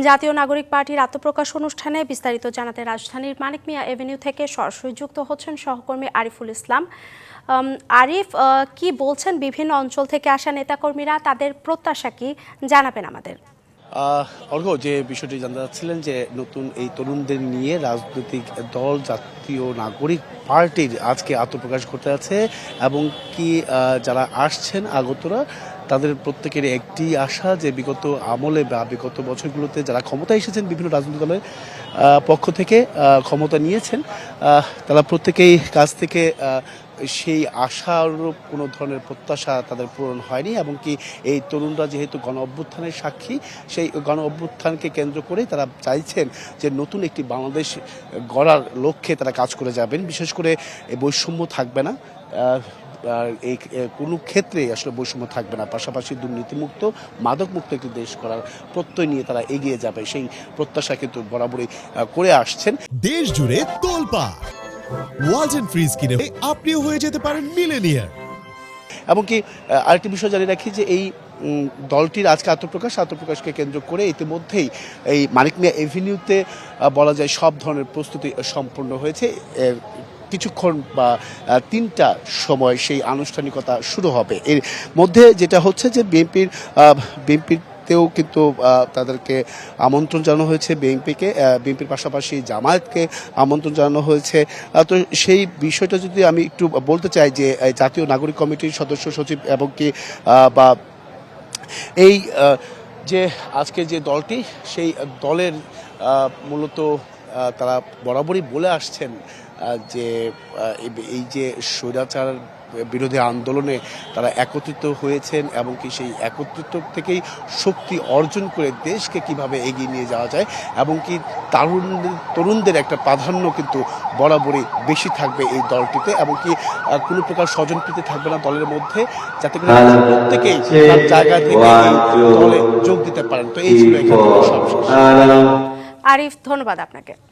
জাতীয় নাগরিক পার্টির আত্মপ্রকাশ অনুষ্ঠানে বিস্তারিত জানাতে রাজধানীর মানিক মিয়া এভিনিউ থেকে সরাসরি যুক্ত হচ্ছেন সহকর্মী আরিফুল ইসলাম। আরিফ কি বলছেন বিভিন্ন অঞ্চল থেকে আসা নেতাকর্মীরা? তাদের প্রত্যাশা কি? জানাবেন আমাদের। অর্ঘ, যে বিষয়টি জানতে চাচ্ছিলেন যে নতুন এই তরুণদের নিয়ে রাজনৈতিক দল, জাতীয় নাগরিক পার্টির আজকে আত্মপ্রকাশ ঘটে আছে এবং কি যারা আসছেন আগতরা, তাদের প্রত্যেকের একটি আশা যে বিগত আমলে বা বিগত বছরগুলোতে যারা ক্ষমতায় এসেছেন বিভিন্ন রাজনৈতিক দলের পক্ষ থেকে ক্ষমতা নিয়েছেন তারা প্রত্যেকেই কাছ থেকে সেই আশারূপ কোনো ধরনের প্রত্যাশা তাদের পূরণ হয়নি, এবং কি এই তরুণরা যেহেতু গণ অভ্যুত্থানের সাক্ষী, সেই গণ অভ্যুত্থানকে কেন্দ্র করে তারা চাইছেন যে নতুন একটি বাংলাদেশ গড়ার লক্ষ্যে তারা কাজ করে যাবেন। বিশেষ করে বৈষম্য থাকবে না এই কোনো ক্ষেত্রেই আসলে বৈষম্য থাকবে না। পাশাপাশি দুর্নীতিমুক্ত, মাদকমুক্ত একটি দেশ করার প্রত্যয় নিয়ে তারা এগিয়ে যাবে। সেই প্রত্যাশা কিন্তু বরাবরই করে আসছেন। দেশ জুড়ে তোলপা ওয়ালটন ফ্রিজ কিনে আপনিও হয়ে যেতে পারেন মিলেনিয়ার। এমনকি আরেকটি বিষয় জানিয়ে রাখি যে এই দলটির আজকে আত্মপ্রকাশ, আত্মপ্রকাশকে কেন্দ্র করে ইতিমধ্যেই এই মানিক মিয়া এভিনিউতে বলা যায় সব ধরনের প্রস্তুতি সম্পূর্ণ হয়েছে। এর কিছুক্ষণ বা তিনটা সময় সেই আনুষ্ঠানিকতা শুরু হবে। এর মধ্যে যেটা হচ্ছে যে বিএনপির বিএনপির তেও কিন্তু তাদেরকে আমন্ত্রণ জানানো হয়েছে বিএনপিকে বিএনপির পাশাপাশি জামায়াতকে আমন্ত্রণ জানানো হয়েছে। তো সেই বিষয়টা যদি আমি একটু বলতে চাই যে জাতীয় নাগরিক কমিটির সদস্য সচিব এবং কি বা এই যে আজকে যে দলটি, সেই দলের মূলত তারা বরাবরই বলে আসছেন যে এই- যে স্বৈরাচার বিরোধী আন্দোলনে তারা একত্রিত হয়েছেন এবং কি সেই একত্রিত থেকেই শক্তি অর্জন করে দেশকে কীভাবে এগিয়ে নিয়ে যাওয়া যায় এবং কি তরুণ তরুণদের একটা প্রাধান্য কিন্তু বরাবরই বেশি থাকবে এই দলটিতে এবং কি কোনো প্রকার স্বজনপ্রীতি থাকবে না দলের মধ্যে যাতে করে প্রত্যেকেই তার জায়গা থেকে দলে যোগ দিতে পারেন। তো এই ছিল এখানে সবশেষ। আরিফ ধন্যবাদ আপনাকে।